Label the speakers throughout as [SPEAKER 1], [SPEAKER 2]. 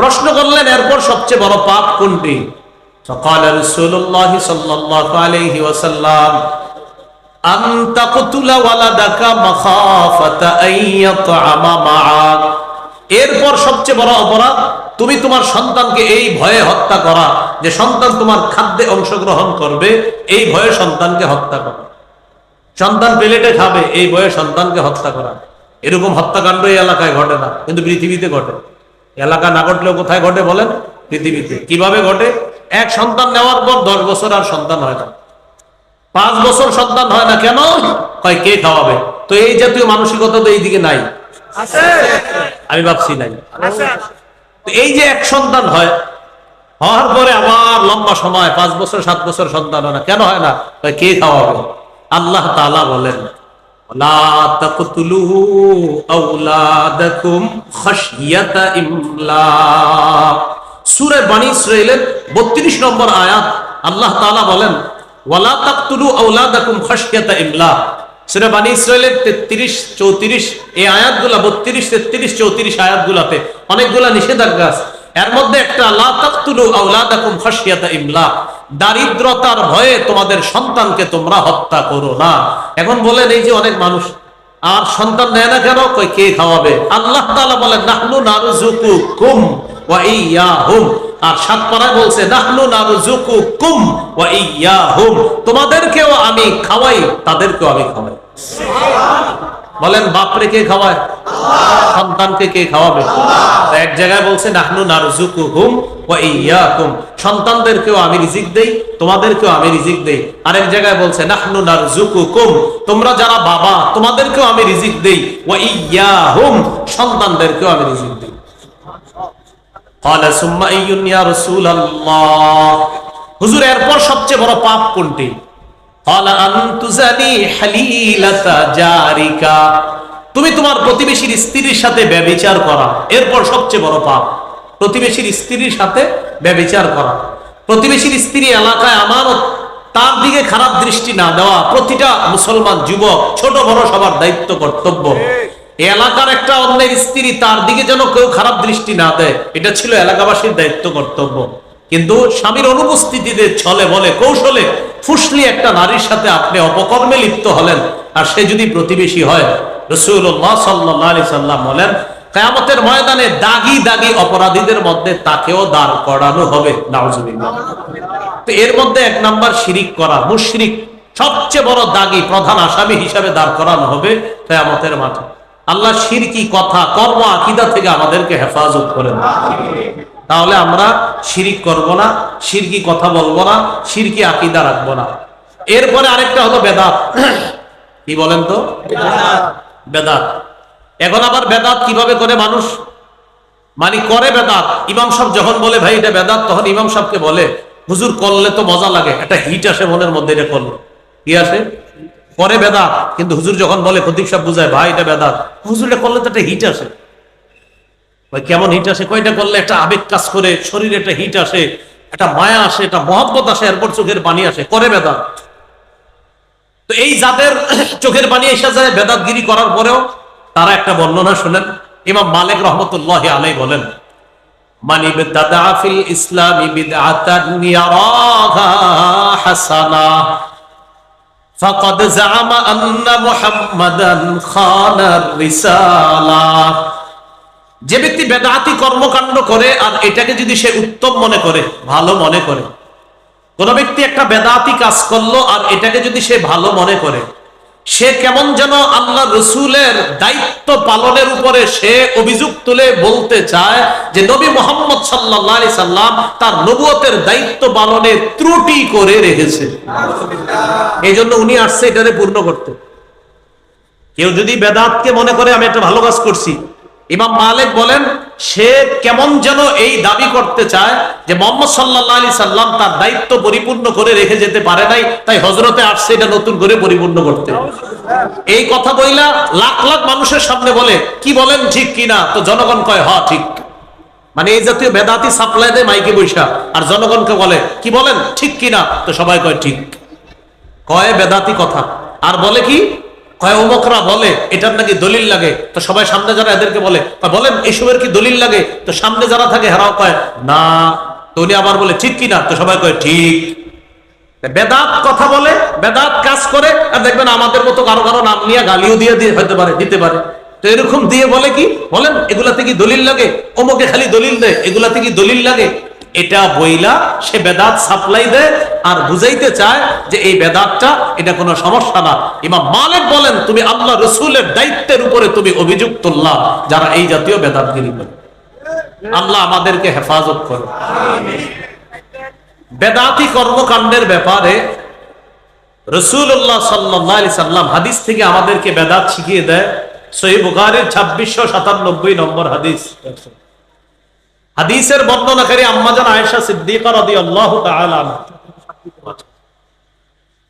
[SPEAKER 1] প্রশ্ন করলেন এরপর সবচেয়ে বড় পাপ কোনটি فقال رسول الله صلى الله عليه وسلم أن تقتل ولدك مخافة أن يطعم معك এরপর সবচেয়ে বড় অপরাধ তুমি তোমার সন্তানকে এই ভয়ে হত্যা করা যে সন্তান তোমার খাদ্যে অংশগ্রহণ করবে এই ভয়ে সন্তানকে হত্যা করা সন্তান প্লেটে খাবে এই বয়ে সন্তানকে হত্যা করা এরকম হত্যাকাণ্ড এই এলাকায় ঘটে না কিন্তু পৃথিবীতে ঘটে এলাকা না ঘটলেও কোথায় ঘটে বলেন? পৃথিবীতে। কীভাবে ঘটে? এক সন্তান নেওয়ার পর দশ বছর আর সন্তান হয় না। পাঁচ বছর সন্তান হয় না কেন? কয় কে খাওয়াবে? তো এই জাতীয় মানসিকতা তো এইদিকে নাই। আমি ভাবছি নাই। তো এই যে এক সন্তান হয় হওয়ার পরে আবার লম্বা সময় পাঁচ বছর সাত বছর সন্তান হয় না। কেন হয় না? কে খাওয়াবে? আল্লাহ তাআলা বলেন সূরা বনি ইসরাঈলের 32 নম্বর আয়াত আল্লাহ তাআলা বলেন, ওয়ালা তাকতুলু আওলাদাকুম খাশিয়াতা ইমলাক সূরা বনি ইসরাঈলের 33 34 এই আয়াতগুলা 32 33 34 আয়াতগুলাতে অনেকগুলা নিষেধাজ্ঞা আছে। এর মধ্যে একটা দারিদ্রতার ভয়ে তোমাদের সন্তানকে তোমরা হত্যা করো না। এখন বলেন এই যে অনেক মানুষ, আর সন্তান নেয় না কেন? কই, কে খাওয়াবে? আল্লাহ তাআলা বলেন, নাহনু নারযুকুকুম ওয়া ইয়াহুম আর সাত বলছে, নাহনু নারযুকুকুম ওয়া ইয়াহুম তোমাদেরকেও আমি খাওয়াই, তাদেরকেও আমি খাওয়াই। বলেন বাপরে কে খাওয়ায় সন্তানকে কে খাওয়াবে তো এক জায়গায় বলছে নাহনু নারযুকুহুম ওয়া ইয়াকুম সন্তানদেরকেও আমি রিজিক দেই তোমাদেরকেও আমি রিজিক দেই আরেক জায়গায় বলছে নাহনু নারযুকুকুম তোমরা যারা বাবা তোমাদেরকেও আমি রিজিক দেই ওয়া ইয়াহুম সন্তানদেরকেও আমি রিজিক দেই قال ثم أي يا رسول الله হুজুর এরপর সবচেয়ে বড় পাপ কোনটি তুমি তোমার প্রতিবেশীর স্ত্রীর সাথে করা। এরপর সবচেয়ে বড় পাপ, প্রতিবেশীর স্ত্রীর সাথে করা। প্রতিবেশীর স্ত্রী এলাকায় আমানত, তার দিকে খারাপ দৃষ্টি না দেওয়া। প্রতিটা মুসলমান যুবক, ছোট বড় সবার দায়িত্ব, কর্তব্য। এলাকার একটা অন্যের স্ত্রী তার দিকে যেন কেউ খারাপ দৃষ্টি না দেয়। এটা ছিল এলাকাবাসীর দায়িত্ব, কর্তব্য। কিন্তু স্বামীর অনুপস্থিতিতে ছলে বলে কৌশলে ফুসলি একটা নারীর সাথে আপনি অপকর্মে লিপ্ত হলেন, আর সে যদি প্রতিবেশী হয় রসুল্লাহ সাল্লি সাল্লাম বলেন, কেয়ামতের ময়দানে দাগি দাগি অপরাধীদের মধ্যে তাকেও দাঁড় করানো হবে। তো এর মধ্যে এক নাম্বার শিরিক করা, মুশরিক সবচেয়ে বড় দাগি, প্রধান আসামি হিসাবে দাঁড় করানো হবে কেয়ামতের মাঠে। আল্লাহ শিরকি কথা, কর্ম, আকিদা থেকে আমাদেরকে হেফাজত করেন। তাহলে আমরা শিরিক করব না, শিরকি কথা বলব না, শিরকি আকিদা রাখব না। এরপরে আরেকটা হলো বেদাত। কি বলেন তো? বেদাত। এখন আবার বেদাত কীভাবে করে মানুষ? মানে করে বেদাত। ইমাম সাহেব যখন বলে, ভাই, এটা বেদাত, তখন ইমাম সাহেবকে বলে, হুজুর, করলে তো মজা লাগে। একটা হিট আসে মনের মধ্যে, এটা করল। কি আসে? করে বেদাত। কিন্তু হুজুর যখন বলে প্রদীপ সাহেব বুঝায়, ভাই, এটা বেদাত। হুজুর, এটা করলে তো একটা হিট আসে। ভাই, কেমন হিট আসে? কয়টা করলে একটা আবেগ কাজ করে? শরীরে একটা হিট আসে, একটা মায়া আসে, একটা মহব্বত আসে, এরপর চোখের পানি আসে। করে বেদাত। তো এই যাদের চোখের পানি এসে যায় বেদাতগিরি করার পরেও তারা একটা বর্ণনা শোনেন। ইমাম মালিক রহমতুল্লাহ আলাই বলেন, মানি বিদাদা ফিল ইসলামি হাসানা খানার রিসালা। যে ব্যক্তি বেদাতি কর্মকাণ্ড করে আর এটাকে যদি সে উত্তম মনে করে, ভালো মনে করে, কোন ব্যক্তি একটা বেদাতি কাজ করল আর এটাকে যদি সে ভালো মনে করে, সে কেমন যেন আল্লাহ রসুলের দায়িত্ব পালনের উপরে সে অভিযোগ তুলে বলতে চায় যে নবী মোহাম্মদ সাল্লাহ সাল্লাম তার নবুয়তের দায়িত্ব পালনে ত্রুটি করে রেখেছে। এই জন্য উনি আসছে এটারে পূর্ণ করতে। কেউ যদি বেদাতকে মনে করে, আমি একটা ভালো কাজ করছি ইমাম মালিক বলেন, সে কেমন যেন এই দাবি করতে চায় যে মোহাম্মদ সাল্লাহ আলি সাল্লাম তার দায়িত্ব পরিপূর্ণ করে রেখে যেতে পারে নাই, তাই হজরতে আসছে এটা নতুন করে পরিপূর্ণ করতে। এই কথা বইলা লাখ লাখ মানুষের সামনে বলে, কি বলেন ঠিক কিনা তো জনগণ কয় হ ঠিক। মানে এই জাতীয় বেদাতি সাপ্লাই দেয় মাইকে বৈশা, আর জনগণকে বলে, কি বলেন, ঠিক কিনা তো সবাই কয়, ঠিক। কয় বেদাতি কথা। আর বলে কি কয় বলে এটার নাকি দলিল লাগে। তো সবাই সামনে যারা এদেরকে বলে বলেন, এসবের কি দলিল লাগে? তো সামনে যারা থাকে, হেরাও কয়, না। তো উনি আবার বলে, ঠিক কি না তো সবাই কয়, ঠিক। বেদাত কথা বলে, বেদাত কাজ করে, আর দেখবেন আমাদের মতো কারও কারও নাম নিয়ে গালিও দিয়ে দিয়ে হতে পারে, দিতে পারে। তো এরকম দিয়ে বলে কি? বলেন, এগুলাতে কি দলিল লাগে? অমুকে খালি দলিল দেয় এগুলাতে কি দলিল লাগে? এটা বইলা, সে বেদাত সাপ্লাই দেয় আর বুঝাইতে চায় যে এই বেদাতটা, এটা কোনো সমস্যা না। ইমাম মালিক বলেন, তুমি আল্লাহ রসুলের দায়িত্বের উপরে তুমি অভিযুক্ত তুললা যারা এই জাতীয় বেদাতগিরি করে। আল্লাহ আমাদেরকে হেফাজত করে। বেদাতি কর্মকাণ্ডের ব্যাপারে রসুল্লাহ সাল্লাহ সাল্লাম হাদিস থেকে আমাদেরকে বেদাত শিখিয়ে দেয়। সহি বুখারের ছাব্বিশশো সাতানব্বই নম্বর হাদিস। হাদিসের বর্ণনাকারী আম্মাজান আয়েশা সিদ্দিকা রাদি আল্লাহ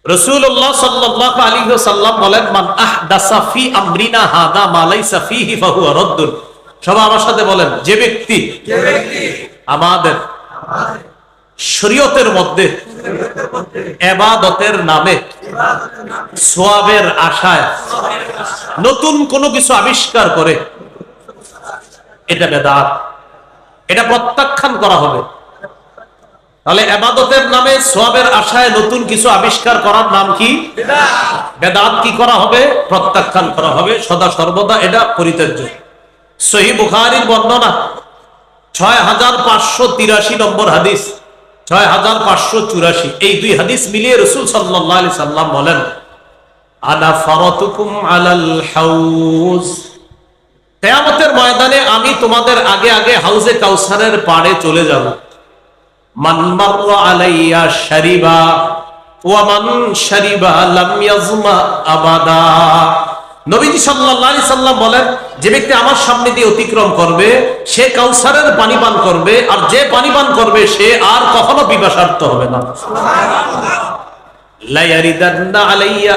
[SPEAKER 1] রসুল্লাহ সাল্লাহ আলী সাল্লাম বলেন মান আহ দাসাফি আমরিনা হাদা মালাই সাফিহি ফাহু রদ্দুন। সবাই আমার সাথে বলেন যে ব্যক্তি আমাদের শরীয়তের মধ্যে এবাদতের নামে সোয়াবের আশায় নতুন কোনো কিছু আবিষ্কার করে এটা বেদাত। এটা প্রত্যাখ্যান করা হবে। তাহলে এবাদতের নামে সোয়াবের আশায় নতুন কিছু আবিষ্কার করার নাম কি? বেদাত কি করা হবে? প্রত্যাখ্যান করা হবে। সদা সর্বদা এটা পরিত্যাজ্য। সহি বুখারির বর্ণনা ছয় হাজার পাঁচশো তিরাশি নম্বর হাদিস ছয় হাজার পাঁচশো চুরাশি। এই দুই হাদিস মিলিয়ে রসুল সাল্লাহ সাল্লাম বলেন, আনা ফরতুকুম আলাল হাউজ। কেয়ামতের ময়দানে আমি তোমাদের আগে আগে হাউজে কাউসারের পাড়ে চলে যাব। আলাইয়া যে ব্যক্তি আমার সামনে দিয়ে অতিক্রম করবে, সে কাউসারের পানি পান করবে, আর যে পানি পান করবে, সে আর কখনো পিপাসার্থ হবে না। আলাইয়া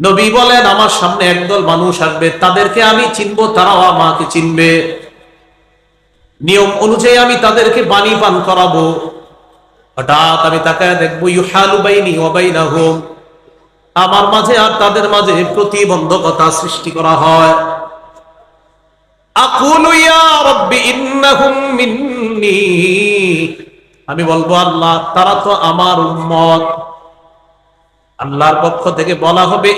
[SPEAKER 1] নবী বলেন, আমার সামনে একদল মানুষ আসবে, তাদেরকে আমি তারাও আমাকে চিনবে। নিয়ম অনুযায়ী আমি তাদেরকে পানি পান করাবো। হঠাৎ আমি তাকায় দেখব আমার মাঝে আর তাদের মাঝে প্রতিবন্ধকতা সৃষ্টি করা হয়। আমি বলব, আল্লাহ, তারা তো আমার উম্মত। আল্লাহর পক্ষ থেকে বলা হবে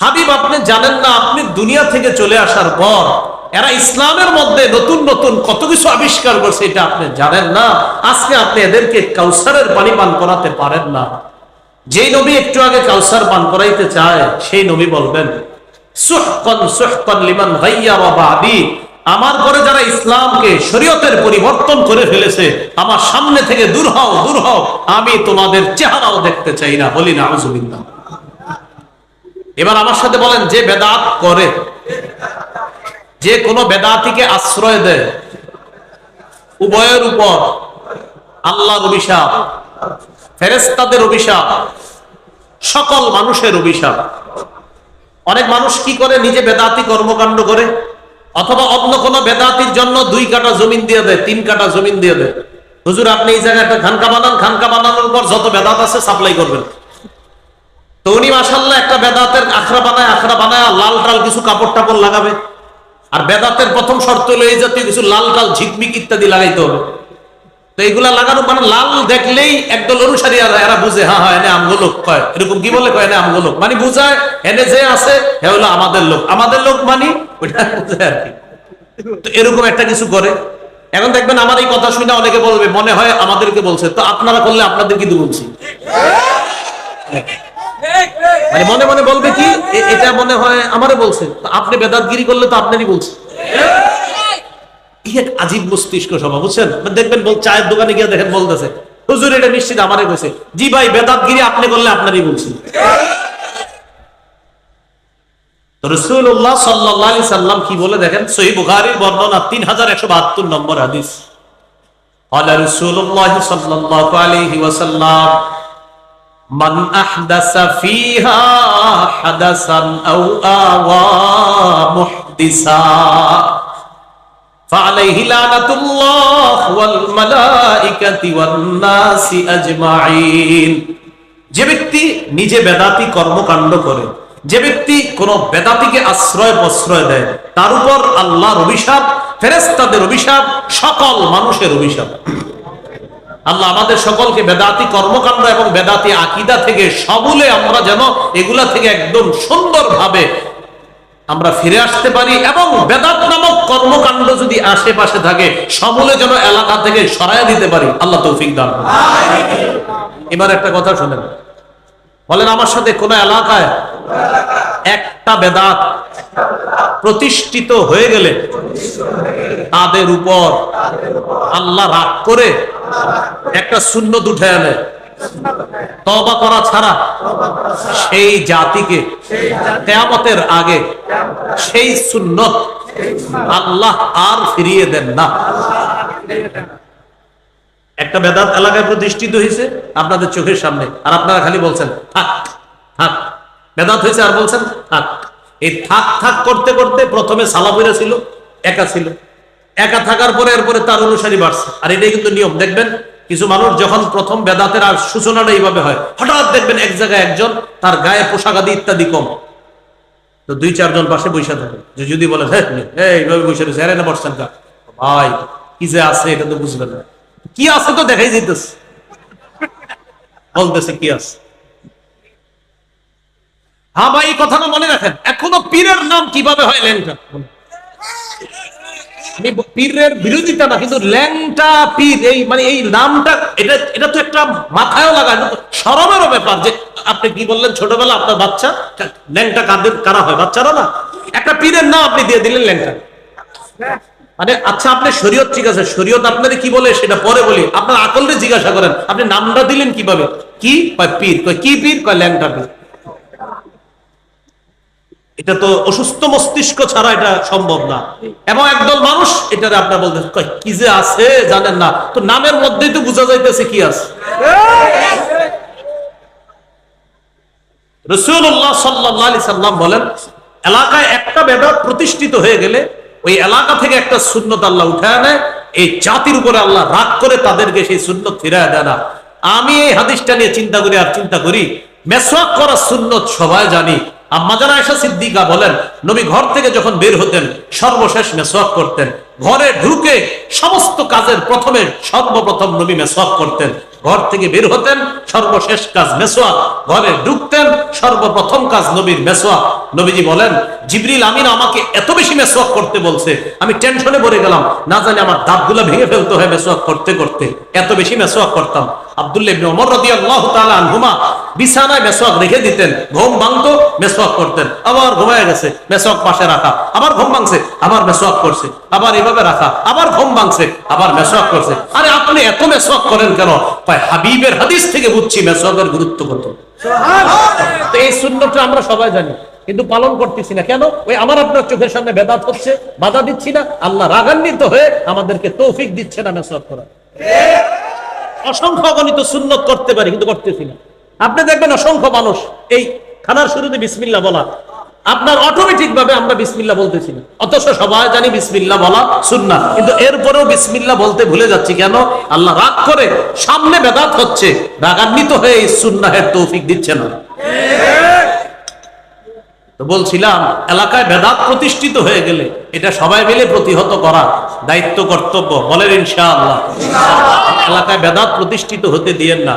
[SPEAKER 1] হাবিব, আপনি জানেন না, আপনি দুনিয়া থেকে চলে আসার পর এরা ইসলামের মধ্যে নতুন নতুন কত কিছু আবিষ্কার করছে, এটা আপনি জানেন না। আজকে আপনি এদেরকে কাউসারের পানি পান করাতে পারেন না। যে নবী একটু আগে কাউসার পান করাইতে চায়, সেই নবী বলবেন আমার পরে যারা ইসলামকে শরীয়তের পরিবর্তন করে ফেলেছে, আমার সামনে থেকে দূর হও দূর হও, আমি তোমাদের চেহারাও দেখতে চাই না, বলি না আউযুবিল্লাহ এবার আমার সাথে বলেন, যে বেদাত করে, যে কোনো বেদাতিকে আশ্রয় দেয়, উভয়ের উপর আল্লাহর অভিশাপ ফেরেস্তাদের অভিশাপ, সকল মানুষের অভিশাপ। অনেক মানুষ কি করে? নিজে বেদাতি কর্মকাণ্ড করে, অথবা অন্য কোনো বেদাতির জন্য দুই কাটা জমিন দিয়ে দেয়, তিন কাটা জমিন দিয়ে দেয়। হুজুর, আপনি এই জায়গায় একটা খানকা বানান খানকা বানানোর পর যত বেদাত আছে সাপ্লাই করবেন। তো উনি মাসাল্লাহ একটা বেদাতের আখড়া বানায় আখড়া বানায় লাল টাল কিছু কাপড় টাপড় লাগাবে। আর বেদাতের প্রথম শর্ত হলো এই জাতীয় কিছু লাল টাল ঝিকমিক ইত্যাদি লাগাইতে হবে। তো এগুলা লাগানো মানে লাল দেখলেই একদল অনুসারী আর এরা বুঝে হ্যাঁ হ্যাঁ এনে আমগো লোক। কয়, এরকম কি বলে? কয়, এনে আমগো লোক। মানে বুঝায়, এনে যে আছে, হে হলো আমাদের লোক। আমাদের লোক মানে ওইটা বুঝে আর কি। তো এরকম একটা কিছু করে। এখন দেখবেন আমার এই কথা শুনে অনেকে বলবে, মনে হয় আমাদেরকে বলছে। তো আপনারা করলে আপনাদের কিন্তু বলছি। মানে মনে মনে বলবে কি এটা মনে হয় আমারে বলছে। তো আপনি বেদাতগিরি করলে তো আপনারই বলছে। কি এক আজীব মস্তিষ্ক সভা বুঝছেন মানে দেখবেন বল চায়ের দোকানে গিয়ে দেখেন বলতেছে হুজুর এটা নিশ্চিত আমারে কইছে জি ভাই বেদাতগিরি আপনি করলে আপনারই বলছি তো রাসূলুল্লাহ সাল্লাল্লাহু আলাইহি সাল্লাম কি বলে দেখেন সহিহ বুখারীর বর্ণনা 3172 নম্বর হাদিস قال رسول الله صلى الله عليه وسلم মান আহদাসা ফিহা হাদাসান আও আওয়া মুহদিসা فعليه لعنة الله والملائكة والناس أجمعين যে ব্যক্তি নিজে বেদাতি কর্মকাণ্ড করে যে ব্যক্তি কোন বেদাতিকে আশ্রয় প্রশ্রয় দেয় তার উপর আল্লাহর অভিশাপ ফেরেস্তাদের অভিশাপ সকল মানুষের অভিশাপ আল্লাহ আমাদের সকলকে বেদাতি কর্মকাণ্ড এবং বেদাতি আকিদা থেকে সবলে আমরা যেন এগুলা থেকে একদম সুন্দরভাবে আমরা ফিরে আসতে পারি এবং বেদাত নামক কর্মকাণ্ড যদি আশেপাশে থাকে, সমূলে যেন এলাকা থেকে সরাই দিতে পারি। আল্লাহ তৌফিক দান এবার একটা কথা শুনেন। বলেন, আমার সাথে কোন এলাকায় একটা বেদাত প্রতিষ্ঠিত হয়ে গেলে তাদের উপর আল্লাহ রাগ করে একটা শূন্য উঠে আনে। তবা করা ছাড়া সেই জাতিকে কেয়ামতের আগে সেই সুন্নত আল্লাহ আর ফিরিয়ে দেন না। একটা বেদাত এলাকায় প্রতিষ্ঠিত হয়েছে আপনাদের চোখের সামনে, আর আপনারা খালি বলছেন, থাক থাক। বেদাত হয়েছে আর বলছেন, থাক। এই থাক থাক করতে করতে প্রথমে সালাবিরা ছিল, একা ছিল। একা থাকার পরে এরপরে তার অনুসারী বাড়ছে। আর এটাই কিন্তু নিয়ম, দেখবেন কিছু মানুষ যখন প্রথম বেদাতের আর সূচনাটা এইভাবে হয় হঠাৎ দেখবেন এক জায়গায় একজন তার গায়ে পোশাক আদি ইত্যাদি কম। তো দুই চারজন পাশে বসে থাকে। যে যদি বলে হ্যাঁ হ্যাঁ, এইভাবে বসে রয়েছে আরে না বসছেন কা? ভাই কি যে আছে এটা তো বুঝবেন না। কি আছে তো দেখাই যেতেছে বলতেছে কি আছে? হ্যাঁ ভাই কথাটা মনে রাখেন। এখনও পীরের নাম কীভাবে হয় ল্যাংটা আমি পীরের বিরোধিতা না, কিন্তু ল্যাংটা পীর, এই মানে এই নামটা, এটা এটা তো একটা মাথায়ও লাগায় সরমেরও ব্যাপার যে আপনি কি বললেন ছোটবেলা আপনার বাচ্চা? ল্যাংটা কাদের, কারা হয়, বাচ্চারা না? একটা পীরের নাম আপনি দিয়ে দিলেন ল্যাংটা। মানে আচ্ছা আপনি শরীয়ত, ঠিক আছে, শরীয়ত আপনাদের কি বলে সেটা পরে বলি। আপনার আকলরে জিজ্ঞাসা করেন, আপনি নামটা দিলেন কীভাবে? কি? পীর, কয় কি পীর? কয় ল্যাংটা পীর। এটা তো অসুস্থ মস্তিষ্ক ছাড়া এটা সম্ভব না। এবং একদল মানুষ এটারে আপনার বলতে কি যে আছে জানেন না। তো নামের মধ্যেই তো বোঝা যাইতেছে কি আছে। রসুল্লাহ সাল্লাহ সাল্লাম বলেন, এলাকায় একটা বেদাত প্রতিষ্ঠিত হয়ে গেলে ওই এলাকা থেকে একটা সুন্নত আল্লাহ উঠে আনে, এই জাতির উপরে আল্লাহ রাগ করে তাদেরকে সেই সুন্নত ফিরায় দেয় না। আমি এই হাদিসটা নিয়ে চিন্তা করি আর চিন্তা করি, মেসওয়াক করা সুন্নত সবাই জানি। আম্মাজান এসা সিদ্দিকা বলেন, নবী ঘর থেকে যখন বের হতেন, সর্বশেষ মেসওয়াক করতেন। ঘরে ঢুকে সমস্ত কাজের প্রথমে সর্বপ্রথম নবী মেসওয়াক করতেন। ঘর থেকে বের হতেন, সর্বশেষ কাজ মেসোয়াক ঘরে ঢুকতেন, সর্বপ্রথম কাজ নবীর মেসোয়াক নবীজি বলেন, জিবরিল আমিন আমাকে এত বেশি মেসোয়াক করতে বলছে, আমি টেনশনে পড়ে গেলাম। না জানি আমার দাঁতগুলো ভেঙে ফেলতে হয় মেসোয়াক করতে করতে। এত বেশি মেসোয়াক করতাম। আব্দুল্লাহ করতেন। আবার ঘুমায় গেছে পাশে রাখা। আবার ঘুম ভাঙছে, আবার করছে। আবার এভাবে রাখা, আবার ঘুম ভাঙছে, আবার করছে। আরে আপনি এত করেন কেন? কয় হাবিবের হাদিস থেকে বুঝছি মেসোয়াকের গুরুত্ব কত। তো এই শূন্যটা আমরা সবাই জানি কিন্তু পালন করতেছি না। কেন? ওই আমার আপনার চোখের সামনে বেদাত হচ্ছে বাধা দিচ্ছি না আল্লাহ রাগান্বিত হয়ে আমাদেরকে তৌফিক দিচ্ছে না মেসওয়াক করা। অসংখ্য গণিত সুন্নত করতে পারি কিন্তু করতেছি না। আপনি দেখবেন অসংখ্য মানুষ এই খানার শুরুতে বিসমিল্লা বলা। আপনার অটোমেটিক ভাবে আমরা বিসমিল্লা বলতেছি না। অথচ সবাই জানি বিসমিল্লা বলা শুননা কিন্তু এরপরেও বিসমিল্লা বলতে ভুলে যাচ্ছি কেন? আল্লাহ রাগ করে সামনে বেদাত হচ্ছে। রাগান্বিত হয়ে এই সুন্নাহের তৌফিক দিচ্ছে না। বলছিলাম, এলাকায় বেদাত প্রতিষ্ঠিত হয়ে গেলে এটা সবাই মিলে প্রতিহত করা দায়িত্ব, কর্তব্য। বলেন ইনশাআল্লাহ। এলাকায় বেদাত প্রতিষ্ঠিত হতে দিয়েন না।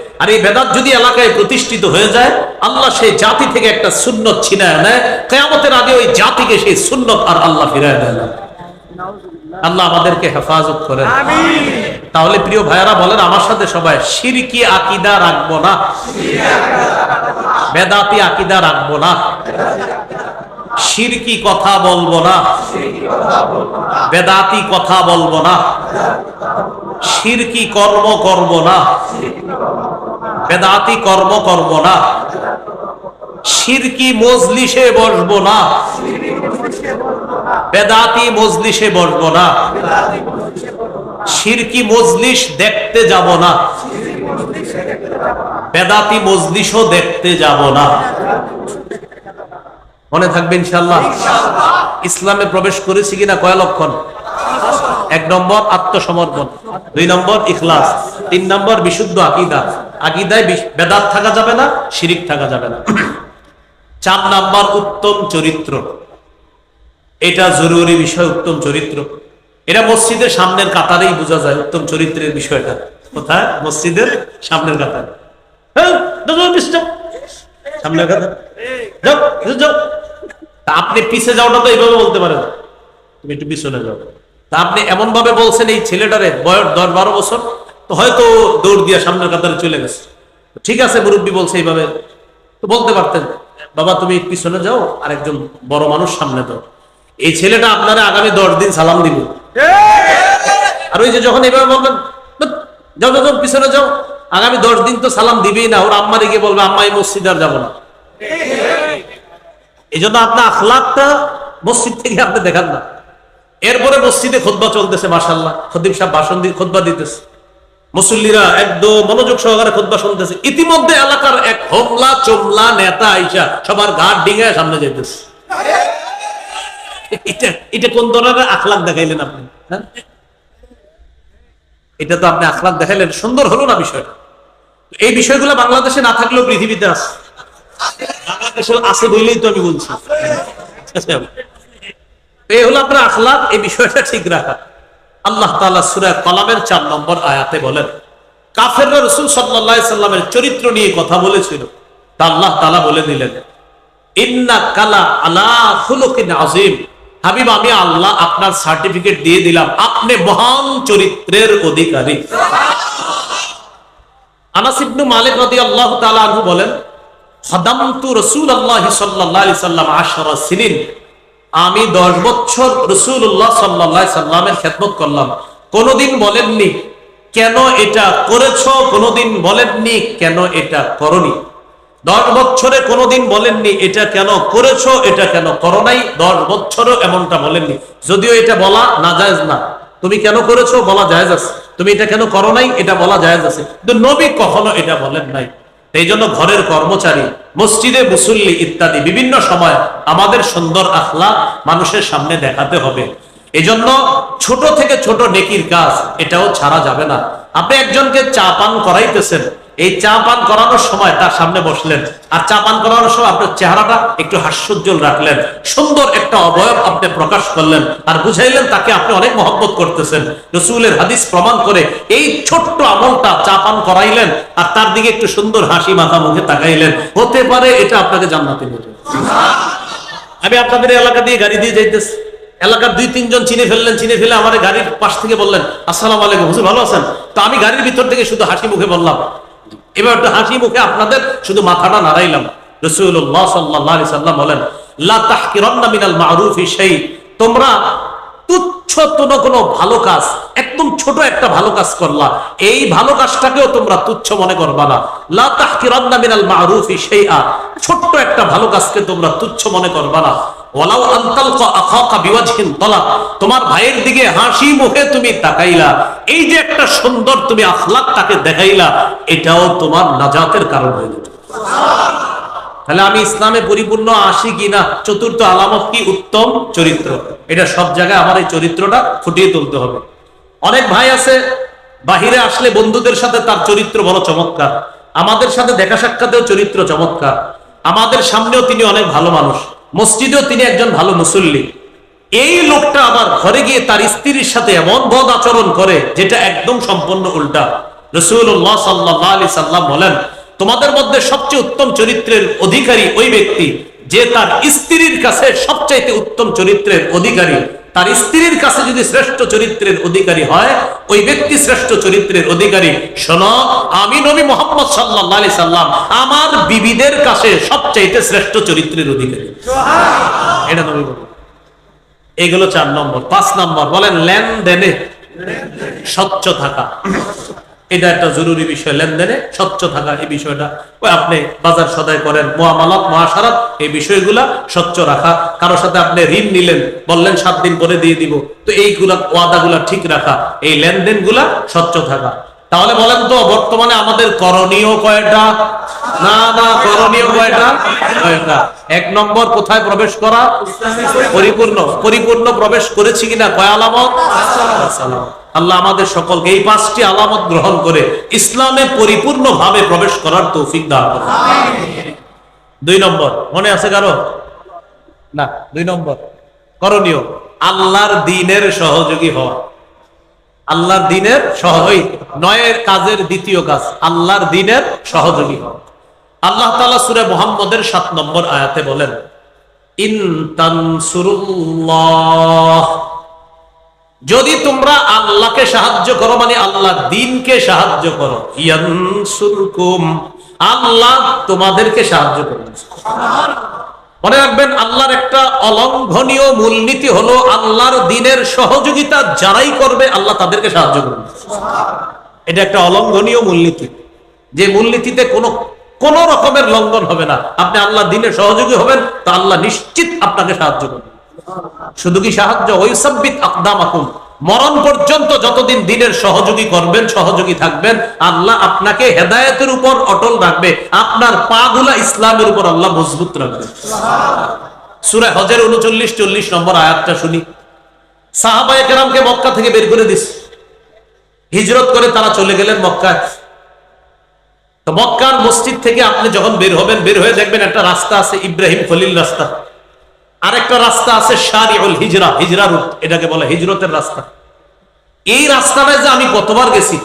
[SPEAKER 1] আর এই বেদাত যদি এলাকায় প্রতিষ্ঠিত হয়ে যায়, আল্লাহ সেই জাতি থেকে একটা সুন্নত ছিনায় নেয় কেয়ামতের আগে ওই জাতিকে সেই সুন্নত আর আল্লাহ ফিরায় দেয় না। আল্লাহ আমাদেরকে হেফাজত করেন। তাহলে প্রিয় ভাইয়ারা বলেন, আমার সাথে সবাই, সিরকি আকিদা রাখব না। বেদাতি আকিদা রাখব না। শিরকি কথা বলব না। বেদাতি কথা বলব না। শিরকি কর্ম করব না। বেদাতি কর্ম করব না। শিরকি মজলিসে বসবো না। বেদাতি মজলিসে বসবো না। শিরকি মজলিস দেখতে যাব না। বেদাতি মজলিসও দেখতে যাব না। মনে থাকবে ইনশাল্লাহ ইসলামে প্রবেশ করেছি কিনা কয় লক্ষণ? এক নম্বর আত্মসমর্পণ, দুই নম্বর ইখলাস, তিন নম্বর বিশুদ্ধ আকিদা। আকিদায় বেদাত থাকা যাবে না শিরিক থাকা যাবে না। চার নাম্বার উত্তম চরিত্র। এটা জরুরি বিষয় উত্তম চরিত্র। এটা মসজিদের সামনের কাতারেই বোঝা যায় উত্তম চরিত্রের বিষয়টা। কোথায়? মসজিদের সামনের কাতার। হ্যাঁ, আপনি পিছে যাওয়াটা তো এইভাবে বলতে পারেন তুমি একটু পিছনে যাও। তা আপনি এমন ভাবে বলছেন এই ছেলেটারে বয়স দশ বারো বছর। তো হয়তো দৌড় দিয়ে সামনের কাতারে চলে গেছে। ঠিক আছে, মুরব্বী বলছে এইভাবে। তো বলতে পারতেন, বাবা, তুমি পিছনে যাও আর একজন বড় মানুষ সামনে দাও। এই ছেলেটা আপনারা আগামী দশ দিন সালাম দিব। আর ওই যে যখন এইভাবে বলবেন যাও যাও পিছনে যাও। আগামী দশ দিন তো সালাম দিবেই না। ওর আম্মারে গিয়ে বলবে, আম্মা, এই মসজিদ আর যাব না। এই জন্য আপনার আখলাকটা মসজিদ থেকে আপনি দেখান না। এরপরে মসজিদে খোদবা চলতেছে মাসাল্লাহ খদিব সাহেব ভাষণ দিয়ে খোদবা দিতেছে। মুসল্লিরা একদম মনোযোগ সহকারে খোদবা শুনতেছে। ইতিমধ্যে এলাকার এক হোমলা চোমলা নেতা আইসা সবার ঘাট ডিঙায় সামনে যাইতেছে। এটা কোন ধরনের হ্যাঁ? এটা তো আপনি দেখাইলেন, সুন্দর হলো না এই বিষয়গুলো বাংলাদেশে না থাকলেও পৃথিবীতে আছে। বললেই তো আমি বলছি। আচ্ছা। এই হলো আপনার আখলাক, এই বিষয়টা ঠিক রাখা। আল্লাহ তাআলা সূরা কলামের চার নম্বর আয়াতে বলেন, কাফেররা রাসূল সাল্লামের চরিত্র নিয়ে কথা বলেছিল। তা আল্লাহ তাআলা বলে দিলেন, ইন্না কালা আলা খুলুকিন আযীম। হাবিব, আমি আল্লাহ আপনার সার্টিফিকেট দিয়ে দিলাম, আপনি মহান চরিত্রের অধিকারী। আনাস মালিক রাদিয়াল্লাহু তাআলা বলেন খাদামতু রাসূলুল্লাহ সাল্লাল্লাহু আলাইহি সাল্লাম 10 সিনিন। আমি 10 বছর সাল্লাল্লাহু সাল্লামের খেদমত করলাম। কোনদিন বলেননি, কেন এটা করেছ? কোনদিন বলেননি, কেন এটা করনি? দশ বছরে কোনোদিন বলেননি, এটা কেন করেছ? এটা কেন করো নাই? দশ বছরও এমনটা বলেননি। যদিও এটা বলা না জায়েজ না। তুমি কেন করেছ? বলা জায়েজ আছে। তুমি এটা কেন করো নাই? এটা বলা জায়েজ আছে। কিন্তু নবী কখনো এটা বলেন নাই। এই জন্য ঘরের কর্মচারী, মসজিদে মুসল্লি ইত্যাদি বিভিন্ন সময় আমাদের সুন্দর আখলা মানুষের সামনে দেখাতে হবে। এজন্য ছোট থেকে ছোট নেকির কাজ, এটাও ছাড়া যাবে না। আপনি একজনকে চা পান করাইতেছেন এই চা পান করানোর সময় তার সামনে বসলেন। আর চা পান করানোর সময় আপনার চেহারাটা একটু হাস্যোজ্জ্বল রাখলেন। সুন্দর একটা অবয়ব আপনি প্রকাশ করলেন আর বুঝাইলেন তাকে আপনি অনেক মহব্বত করতেছেন। রসুলের হাদিস প্রমাণ করে এই ছোট্ট আমলটা চা পান করাইলেন আর তার দিকে একটু সুন্দর হাসি মাথা মুখে তাকাইলেন। হতে পারে এটা আপনাকে জান্নাতে নিয়ে আমি আপনাদের এলাকা দিয়ে গাড়ি দিয়ে যাইতেছি। এলাকার দুই, তিনজন চিনে ফেললেন, চিনে ফেলে আমার গাড়ির পাশ থেকে বললেন, আসসালাম আলাইকুম, হুজুর ভালো আছেন? তো আমি গাড়ির ভিতর থেকে শুধু হাসি মুখে বললাম এবার একটু হাসি মুখে আপনাদের শুধু মাথাটা নাড়াইলাম। রসুল্লাহ সাল্লাহ সাল্লাম বলেন ছোট একটা ভালো কাজ করলা। এই ভালো কাজটাকেও তোমরা তুচ্ছ মনে না। ছোট্ট একটা ভালো কাজকে তোমরা তুচ্ছ মনে করবা না। ওয়ালাউ আনতালকা আখাকা বিওয়াজহিন তালাক। তোমার ভাইয়ের দিকে হাসি মুখে তুমি তাকাইলা। এই যে একটা সুন্দর তুমি আখলাক তাকে দেখাইলা, এটাও তোমার নাজাতের কারণ হয়ে যেত তাহলে আমি ইসলামে পরিপূর্ণ আসি কিনা চতুর্থ আলামত কি? উত্তম চরিত্র। এটা সব জায়গায় আমার এই চরিত্রটা ফুটিয়ে তুলতে হবে। অনেক ভাই আছে, বাহিরে আসলে বন্ধুদের সাথে তার চরিত্র বড় চমৎকার। আমাদের সাথে দেখা সাক্ষাতেও চরিত্র চমৎকার। আমাদের সামনেও তিনি অনেক ভালো মানুষ। মসজিদেও তিনি একজন ভালো মুসল্লি। এই লোকটা আবার ঘরে গিয়ে তার স্ত্রীর সাথে এমন বদ আচরণ করে, যেটা একদম সম্পূর্ণ উল্টা। রসুল্লাহ সাল্লাহ আলি সাল্লাম বলেন, তোমাদের মধ্যে সবচেয়ে উত্তম চরিত্রের অধিকারী ওই ব্যক্তি, যে তার স্ত্রীর কাছে সবচাইতে উত্তম চরিত্রের অধিকারী। তার স্ত্রীর কাছে যদি শ্রেষ্ঠ চরিত্রের অধিকারী হয় ওই ব্যক্তি শ্রেষ্ঠ চরিত্রের অধিকারী। শোনো আমি নবী মোহাম্মদ সাল্লাহ আলি সাল্লাম আমার বিবিদের কাছে সবচাইতে শ্রেষ্ঠ চরিত্রের অধিকারী। এটা নবী বলুন। এগুলো চার নম্বর। পাঁচ নম্বর বলেন লেনদেনে স্বচ্ছ থাকা। এটা একটা জরুরি বিষয়, লেনদেনে স্বচ্ছ থাকা এই বিষয়টা। ওই আপনি বাজার সদাই করেন, মহামালত মহাসারাত এই বিষয়গুলা স্বচ্ছ রাখা। কারোর সাথে আপনি ঋণ নিলেন, বললেন সাত দিন পরে দিয়ে দিব। তো এইগুলা ওয়াদাগুলা ঠিক রাখা, এই লেনদেনগুলা স্বচ্ছ থাকা। তাহলে বলেন তো, বর্তমানে আমাদের করণীয় কয়টা? না না, করণীয় কয়টা? কয়টা? এক নম্বর, কোথায় প্রবেশ করা? পরিপূর্ণ। পরিপূর্ণ প্রবেশ করেছি কিনা? কয় আলামত? আল্লাহ আমাদের সকলকে এই পাঁচটি আলামত গ্রহণ করে ইসলামে পরিপূর্ণ ভাবে প্রবেশ করার তৌফিক দান করুন। দুই নম্বর, মনে আছে কারও? না, দুই নম্বর। করণীয়, আল্লাহর দিনের সহযোগী হওয়া। আল্লাহর দিনের সহযোগী। নয়ের কাজের দ্বিতীয় কাজ, আল্লাহর দিনের সহযোগী। হওয়া আল্লাহ তাআলা সূরা মুহাম্মদের সাত নম্বর আয়াতে বলেন যদি তোমরা আল্লাহকে সাহায্য করো মানে আল্লাহ দিনকে সাহায্য করো, ইয়ানসুরকুম। আল্লাহ তোমাদেরকে সাহায্য করবেন মনে রাখবেন, আল্লাহর একটা অলঙ্ঘনীয় মূলনীতি হলো আল্লাহর দিনের সহযোগিতা যারাই করবে, আল্লাহ তাদেরকে সাহায্য করবে। এটা একটা অলঙ্ঘনীয় মূলনীতি। যে মূলনীতিতে কোনো, কোন রকমের লঙ্ঘন হবে না। আপনি আল্লাহ দিনের সহযোগী হবেন, তা আল্লাহ নিশ্চিত আপনাকে সাহায্য করবেন শুধু কি সাহায্য? ওই সাব্বিত আকদাম আকুম মরণ পর্যন্ত যতদিন দিনের সহযোগী করবেন, সহযোগী থাকবেন, আল্লাহ আপনাকে হেদায়েতের উপর অটল রাখবে। আপনার পা গুলা ইসলামের উপর আল্লাহ মজবুত রাখবে। সুরে হজের উনচল্লিশ, চল্লিশ নম্বর আয়াতটা শুনি। সাহাবায়ে কেরামকে মক্কা থেকে বের করে দিস। হিজরত করে তারা চলে গেলেন মক্কায়। মক্কার মসজিদ থেকে আপনি যখন বের হবেন, বের হয়ে দেখবেন একটা রাস্তা আছে, ইব্রাহিম খলিল রাস্তা। আরেকটা রাস্তা আছে শারিউল হিজরা। হিজরা রুট এটাকে বলে হিজরতের রাস্তা। এই রাস্তাটায় যে আমি কতবার গেছি